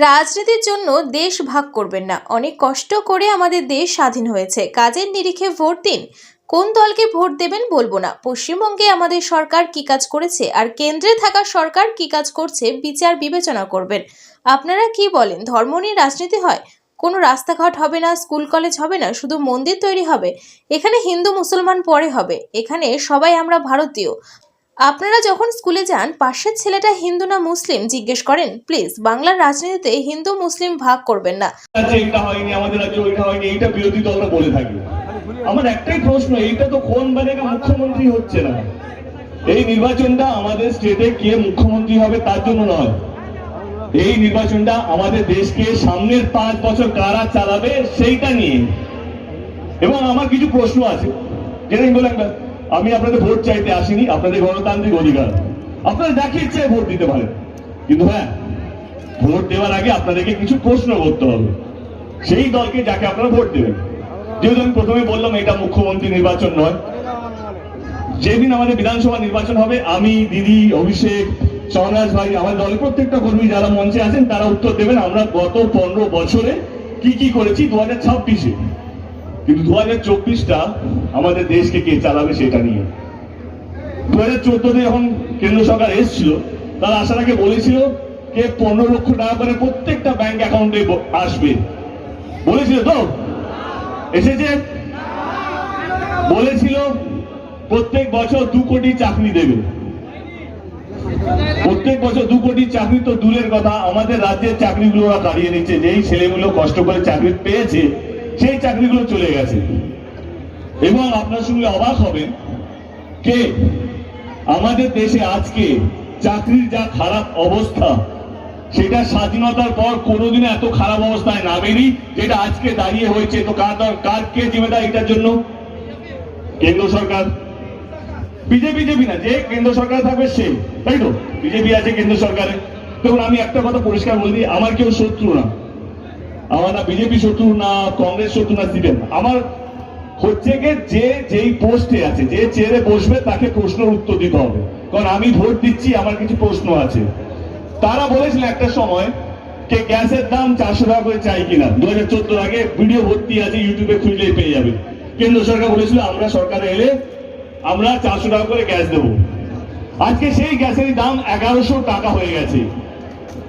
রাজনীতির জন্য দেশ ভাগ করবেন না। অনেক কষ্ট করে আমাদের দেশ স্বাধীন হয়েছে। কাজের নিরিখে ভোট দিন। কোন দলকে ভোট দেবেন বলব না। পশ্চিমবঙ্গে আমাদের সরকার কি কাজ করেছে? আর কেন্দ্রে থাকা সরকার কি কাজ করছে? বিচার বিবেচনা করবেন। আপনারা কি বলেন? ধর্ম নিয়ে রাজনীতি হয়? কোনো রাস্তাঘাট হবে না, স্কুল, কলেজ হবে না, শুধু মন্দির তৈরি হবে? এখানে হিন্দু, মুসলমান পরে হবে। এখানে সবাই আমরা ভারতীয়। আপনারা যখন স্কুলে যান, পাশের ছেলেটা হিন্দু না মুসলিম? জিজ্ঞেস করেন। প্লিজ, বাংলার রাজনীতিতে হিন্দু, মুসলিম ভাগ করবেন না। এটা হয়নি, আমাদের রাজ্যে হয়নি, এইটা বিরোধী দলরা বলে থাকে। আমার একটাই প্রশ্ন, এইটা তো কোন মানে মুখ্যমন্ত্রী হচ্ছে না? এই নির্বাচনটা আমাদের স্টেটে কে মুখ্যমন্ত্রী হবে তার জন্য নয়। এই নির্বাচনটা আমাদের দেশকে সামনের পাঁচ বছর কারা চালাবে, সেইটা নিয়ে। এবং আমার কিছু প্রশ্ন আছে। যেটা আমি বললাম আমি আপনাদের ভোট চাইতে আসিনি, আপনাদের গণতান্ত্রিক অধিকার। আপনারা যাকে ইচ্ছে ভোট দিতে পারেন। কিন্তু হ্যাঁ ভোট দেওয়ার আগে আপনাদেরকে কিছু প্রশ্ন করতে হবে। সেই দলকে যাকে আপনারা ভোট দেবেন। যেহেতু আমি প্রথমে বললাম, এটা মুখ্যমন্ত্রী নির্বাচন নয়। যেদিন আমাদের বিধানসভা নির্বাচন হবে, আমি, দিদি, অভিষেক চন্দ্রাজ ভাই, আমার দলের প্রত্যেকটা কর্মী যারা মঞ্চে আছেন, তারা উত্তর দেবেন। আমরা গত পনেরো বছরে কি কি করেছি? দু হাজার ছাব্বিশে। কিন্তু দু হাজার চব্বিশটা আমাদের দেশকে কে চালাবে সেটা নিয়ে। দু হাজার চোদ্দতে যখন কেন্দ্র সরকার এসেছিল, তারা আসার আগে বলেছিল কে পনেরো লক্ষ টাকা করে প্রত্যেকটা ব্যাংক অ্যাকাউন্টে আসবে। বলেছিল তো? এসেছে? বলেছিল, প্রত্যেক বছর দু কোটি চাকরি দেবে। প্রত্যেক বছর দু কোটি চাকরি তো দূরের কথা। আমাদের রাজ্যের চাকরিগুলো ওরা কাড়িয়ে নিচ্ছে। যেই ছেলেগুলো কষ্ট করে চাকরি পেয়েছে সেই চাকরিগুলো চলে গেছে। এবং আপনার সঙ্গে অবাক হবেন কে? আমাদের দেশে আজকে চাকরির যা খারাপ অবস্থা, সেটা স্বাধীনতার পর কোনোদিনও এত খারাপ অবস্থায় নামেনি, যেটা আজকে দাঁড়িয়ে হয়েছে। তো কার কার কে জিম্মেদার এটার জন্য? কেন্দ্র সরকার। বিজেপি বিজেপি না, যে কেন্দ্র সরকার থাকবে সে। তাই তো? বিজেপি আছে কেন্দ্র সরকারে। তখন আমি একটা কথা পরিষ্কার বলে দিই, আমার কেউ শত্রু না। আমার না বিজেপি শত্রু না কংগ্রেস শত্রু না সিপিএম। আমার হচ্ছে গিয়ে যে যেই পোস্টে আছে, যে চেয়ারে বসবে তাকে প্রশ্নের উত্তর দিতে হবে। কারণ আমি ভোট দিচ্ছি, আমার কিছু প্রশ্ন আছে। তারা বলেছিল একটা সময় যে গ্যাসের দাম চারশো টাকা করে চাই কিনা। দু হাজার চোদ্দ আগে ভিডিও ভর্তি আছে ইউটিউবে খুঁজলেই পেয়ে যাবে। কেন্দ্র সরকার বলেছিল, আমরা সরকারে এলে আমরা চারশো টাকা করে গ্যাস দেবো। আজকে সেই গ্যাসের দাম এগারোশো টাকা হয়ে গেছে।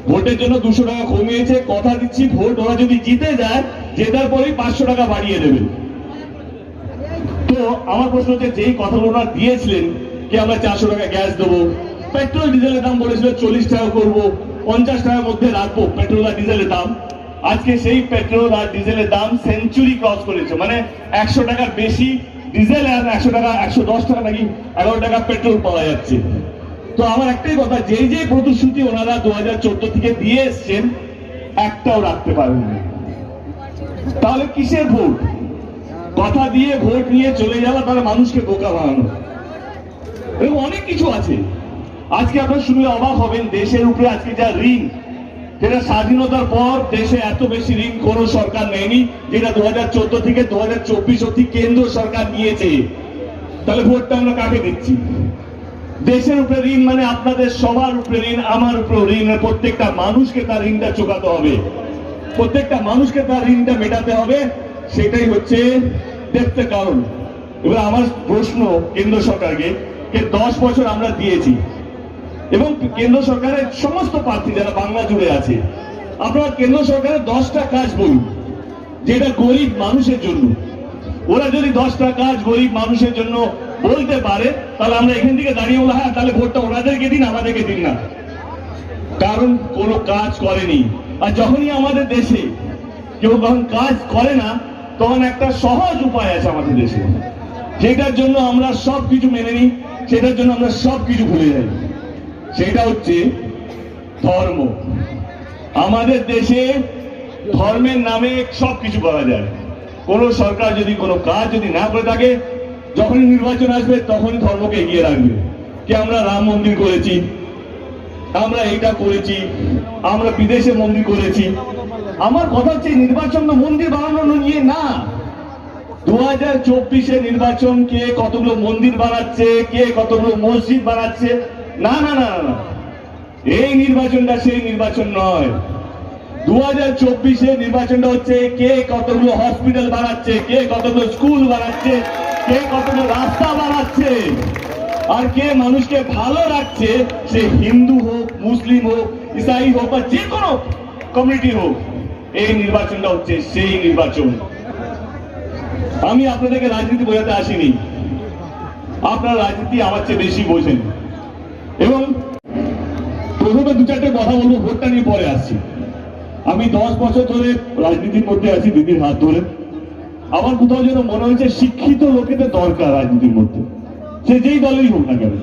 ভোটের জন্য দুশো টাকা কমিয়েছে, কথা দিচ্ছি, ভোট ওরা যদি জিতে যায়, জেতার পরেই পাঁচশো টাকা বাড়িয়ে দেবে। তো আমার প্রশ্ন হচ্ছে, যেই কথাগুলো ওনারা দিয়েছিলেন, কি আমরা চারশো টাকা গ্যাস দেবো? পেট্রোল, ডিজেলের দাম বলেছিল চল্লিশ টাকা করব, পঞ্চাশ টাকার মধ্যে রাখব, পেট্রোল আর ডিজেলের দাম। আজকে সেই পেট্রোল আর ডিজেলের দাম সেঞ্চুরি ক্রস করেছে মানে একশো টাকার বেশি ডিজেল আর একশো টাকা, একশো দশ টাকা নাকি এগারো টাকা পেট্রোল পাওয়া যাচ্ছে। তো আমার একটাই কথা, যেই যে প্রতিশ্রুতি ওনারা দু হাজার চোদ্দ থেকে দিয়ে এসছেন, একটাও রাখতে পারেননি। তাহলে কিসের ভোট? কথা দিয়ে ভোট নিয়ে চলে যাওয়া তাহলে মানুষকে বোকা বানানো। এবং অনেক কিছু আছে। আজকে আপনার শুনে অবাক হবেন, দেশের উপরে আজকে যা ঋণ, যেটা স্বাধীনতার পর দেশে এত বেশি ঋণ কোন সরকার নেয়নি, যেটা দু হাজার চোদ্দ থেকে দু হাজার চব্বিশ অব্দি কেন্দ্র সরকার নিয়েছে। তাহলে ভোটটা আমরা কাকে দিচ্ছি? দেশের উপরে ঋণ মানে আপনাদের সবার উপরে ঋণ, আমার উপরে ঋণ। প্রত্যেকটা মানুষকে তার ঋণটা চোকাতে হবে। প্রত্যেকটা মানুষকে তার ঋণটা মেটাতে হবে। সেটাই হচ্ছে দেখতে কারণ। এবার আমার প্রশ্ন কেন্দ্র সরকারকে যে দশ বছর আমরা দিয়েছি এবং কেন্দ্র সরকারের সমস্ত প্রার্থী যারা বাংলা জুড়ে আছে, আপনারা কেন্দ্র সরকারের দশটা কাজ বলুন, যেটা গরিব মানুষের জন্য। ওরা যদি দশটা কাজ গরিব মানুষের জন্য বলতে পারে, তাহলে আমরা এখান থেকে দাঁড়িয়ে বলো হ্যাঁ তাহলে ভোটটা ওনাদেরকে দিন, আমাদেরকে দিন না। কারণ কোনো কাজ করেনি। আর যখনই আমাদের দেশে কেউ যখন কাজ করে না, তখন একটা সহজ উপায় আছে আমাদের দেশে। যেটার জন্য আমরা সব কিছু মেনে নিই, সেটার জন্য আমরা সব কিছু ভুলে যাই। সেটা হচ্ছে ধর্ম। আমাদের দেশে ধর্মের নামে সব কিছু করা যায়। কোন সরকার যদি কোনো কাজ যদি না করে থাকে যখনই নির্বাচন আসবে তখনই ধর্মকে এগিয়ে রাখবে। কি আমরা রাম মন্দির করেছি? আমরা এটা করেছি। আমরা বিদেশে মন্দির করেছি। আমার কথা হচ্ছে নির্বাচন তো মন্দির বানানো নিয়ে না। দু হাজার চব্বিশে নির্বাচন কে কতগুলো মন্দির বানাচ্ছে কে কতগুলো মসজিদ বানাচ্ছে? না না না না, না। এই নির্বাচনটা সেই নির্বাচন নয়। দু হাজার চব্বিশে নির্বাচনটা হচ্ছে কে কতগুলো হসপিটাল বানাচ্ছে কে কতগুলো স্কুল বানাচ্ছে কে কতগুলো রাস্তা বানাচ্ছে? আর কে মানুষকে ভালো রাখছে? সে হিন্দু হোক, মুসলিম হোক, ইসাই হোক বা যে কোনো কমিউনিটি হোক, এই নির্বাচনটা হচ্ছে সেই নির্বাচন। আমি আপনাদেরকে রাজনীতি বোঝাতে আসিনি। আপনারা রাজনীতি আমার চেয়ে বেশি বোঝেন। এবং প্রথমে দু চারটে কথা বলব, ভোটটা নিয়ে পরে আসছি। আমি দশ বছর ধরে রাজনীতির মধ্যে আছি, দিদির হাত ধরে। আমার কোথাও যেন মনে হয়েছে শিক্ষিত লোকেদের দরকার রাজনীতির মধ্যে। সে যেই দলেই হোক না কেন।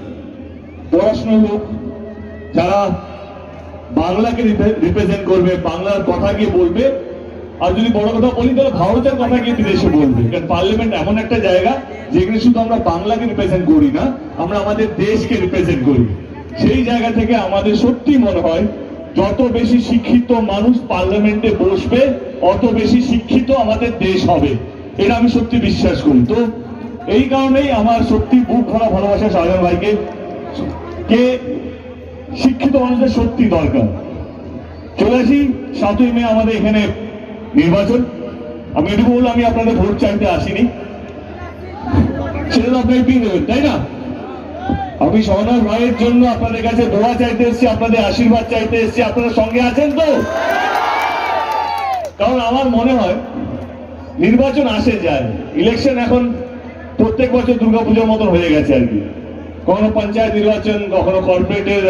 পড়াশোনার হোক, যারা বাংলাকে রিপ্রেজেন্ট করবে, বাংলার কথা গিয়ে বলবে, আর যদি বড় কথা বলি, তাহলে ভারতের কথা গিয়ে বিদেশে বলবে। কারণ পার্লামেন্ট এমন একটা জায়গা, যেখানে শুধু আমরা বাংলাকে রিপ্রেজেন্ট করি না, আমরা আমাদের দেশকে রিপ্রেজেন্ট করি। সেই জায়গা থেকে আমাদের সত্যি মনে হয়, যত বেশি শিক্ষিত মানুষ পার্লামেন্টে বসবে, অত বেশি শিক্ষিত আমাদের দেশ হবে। এটা আমি সত্যি বিশ্বাস করি। তো এই কারণেই আমার সত্যি বুক ভরা ভালোবাসা শাহজাহান ভাইকে। কে শিক্ষিত মানুষদের সত্যি দরকার। চলে আসি, সাতই মে আমাদের এখানে নির্বাচন। আমি এটুকু বললাম, আমি আপনাদের ভোট চাইতে আসিনি। সেটা তো আপনাকে দিয়ে দেবেন, তাই না? আমি সহনাথ ভাইয়ের জন্য আপনাদের কাছে দোয়া চাইতে এসেছি, আপনাদের আশীর্বাদ চাইতে এসেছি। আপনারা সঙ্গে আছেন তো? কারণ আমার মনে হয় নির্বাচন আসে যায়। ইলেকশন এখন প্রত্যেক বছর দুর্গাপুজোর মতন হয়ে গেছে আর কি। কখনো পঞ্চায়েত নির্বাচন, কখনো কর্পোরেটের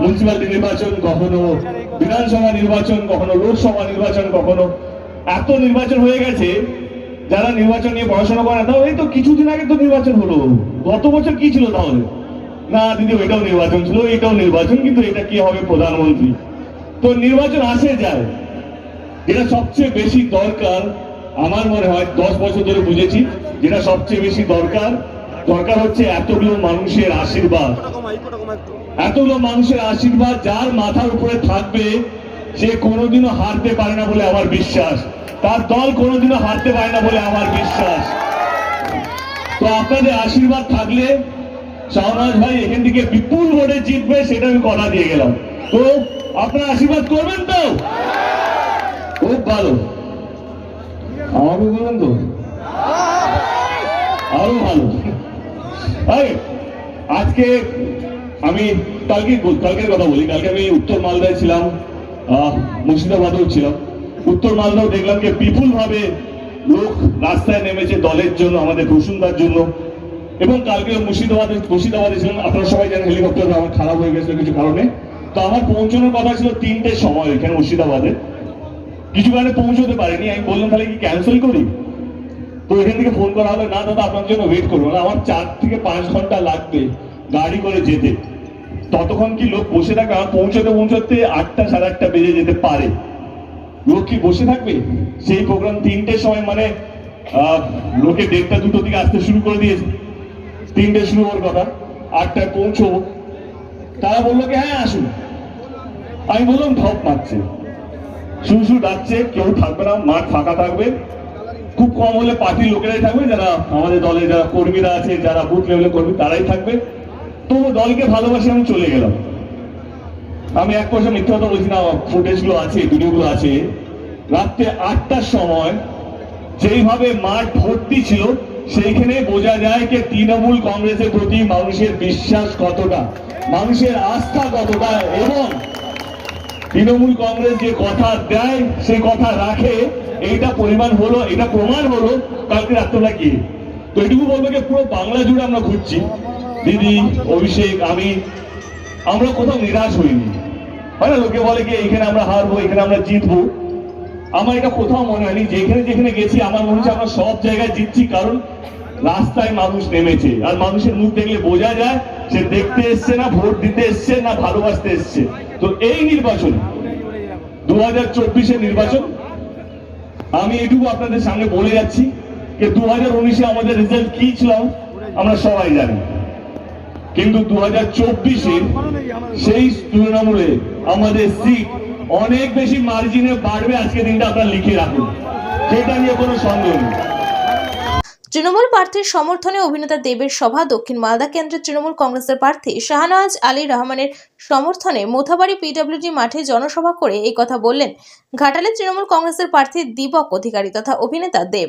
মিউনিসিপ্যালিটি নির্বাচন, কখনো বিধানসভা নির্বাচন, কখনো লোকসভা নির্বাচন, কখনো এত নির্বাচন হয়ে গেছে, যারা নির্বাচন নিয়ে পড়াশোনা করে, তাও এই তো কিছুদিন আগে তো নির্বাচন হলো। গত বছর কি ছিল তাহলে? না, দিদি, এটাও নির্বাচন ছিল, এটাও নির্বাচন, কিন্তু এটা কি হবে প্রধানমন্ত্রী? তো নির্বাচন আসে যায়। যেটা সবচেয়ে বেশি দরকার আমার মনে হয়, দশ বছর ধরে বুঝেছি, যেটা সবচেয়ে বেশি দরকার। দরকার হচ্ছে এতগুলো মানুষের আশীর্বাদ। এতগুলো মানুষের আশীর্বাদ যার মাথার উপরে থাকবে, সে কোনোদিনও হারতে পারে না বলে আমার বিশ্বাস। তার দল কোনোদিনও হারতে পারে না বলে আমার বিশ্বাস। তো আপনাদের আশীর্বাদ থাকলে শাহনাজ ভাই এখান থেকে বিপুল ভোটে জিতবে, সেটা আমি কথা দিয়ে গেলাম। তো আপনারা আশীর্বাদ করবেন তো? খুব ভালো। আমাকে বলবেন তো। আরও ভালো। আজকে আমি কালকে কালকের কথা বলি। কালকে আমি উত্তর মালদায় ছিলাম মুর্শিদাবাদেও ছিলাম। উত্তর মালদাও দেখলাম যে বিপুল ভাবে লোক রাস্তায় নেমেছে দলের জন্য, আমাদের বসুন্ধার জন্য। এবং কালকে মুর্শিদাবাদে মুর্শিদাবাদে ছিলাম। আপনারা সবাই জানেন হেলিকপ্টার আমার খারাপ হয়ে গেছিল কিছু কারণে। তো আমার পৌঁছানোর কথা ছিল তিনটে সময় এখানে মুর্শিদাবাদে। কিছু কারণে পৌঁছতে পারিনি। আমি বললাম, তাহলে কি ক্যান্সেল করি? তো এখান থেকে ফোন করা হলো, না দাদা, আপনার জন্য ওয়েট করব। না আমার চার থেকে পাঁচ ঘণ্টা লাগবে গাড়ি করে যেতে। ততক্ষণ কি লোক বসে থাকবে? আমার পৌঁছতে পৌঁছতে আটটা সাড়ে আটটা বেজে যেতে পারে। লোক কি বসে থাকবে? সেই প্রোগ্রাম তিনটের সময় মানে লোকে দেড়টা দুটো দিকে আসতে শুরু করে দিয়েছে। তিনটে শুরু হওয়ার কথা, আটটায় পৌঁছবো। তারা বলল কি হ্যাঁ আসুন। আমি বললাম, ঢপ মারছে। শুরু ডাকছে, কেউ থাকবে না, মাঠ ফাঁকা থাকবে। খুব কম হলে পার্টির লোকেরাই থাকবে, যারা আমাদের দলে যারা কর্মীরা আছে, যারা বুথ লেভেলে কর্মী, তারাই থাকবে। তো দলকে ভালোবাসে আমি চলে গেলাম। আমি এক পয়সা মিথ্যা কথা বলছি না ফুটেজগুলো আছে ভিডিও গুলো আছে। রাত্রে আটটার সময় যেইভাবে মাঠ ভর্তি ছিল, সেইখানে বোঝা যায় যে তৃণমূল কংগ্রেসের প্রতি মানুষের বিশ্বাস কতটা, মানুষের আস্থা কতটা, এবং তৃণমূল কংগ্রেস যে কথা দেয় সে কথা রাখে। এইটা পরিমাণ হলো এটা প্রমাণ হলো কালকে রাত্রবেলা কি? তো এটুকু বলব যে পুরো বাংলা জুড়ে আমরা ঘুরছি দিদি, অভিষেক, আমি, আমরা কোথাও নিরাশ হইনি। হয় না, লোকে বলে কি এখানে আমরা হারবো এখানে আমরা জিতবো। আমার এটা কোথাও মনে হয়নি। যেখানে যেখানে গেছি, আমার মনে হচ্ছে আমরা সব জায়গায় জিতছি, কারণ রাস্তায় মানুষ নেমেছে। আর মানুষের মুখ দেখলে বোঝা যায়, সে দেখতে এসছে না, ভোট দিতে এসছে না, ভালোবাসতে এসছে। তো এই নির্বাচন দু হাজার চব্বিশের নির্বাচন, আমি এটুকু আপনাদের সামনে বলে যাচ্ছি যে দু হাজার উনিশে আমাদের রেজাল্ট কি ছিল, আমরা সবাই জানি। কিন্তু দু হাজার চব্বিশে সেই তুলনামূলে আমাদের সিট অনেক বেশি মার্জিনে বাড়বে আজকে দিনটা আপনারা লিখে রাখুন। সেটা নিয়ে কোনো সন্দেহ নেই। তৃণমূল প্রার্থীর সমর্থনে অভিনেতা দেবের সভা দক্ষিণ মালদা কেন্দ্রের তৃণমূল কংগ্রেসের প্রার্থী শাহনওয়াজ আলী রহমানের সমর্থনে মোথাবাড়ি পিডব্লিউডি মাঠে জনসভা করে এই কথা বললেন। ঘাটালের তৃণমূল কংগ্রেসের প্রার্থী দীপক অধিকারী তথা অভিনেতা দেব।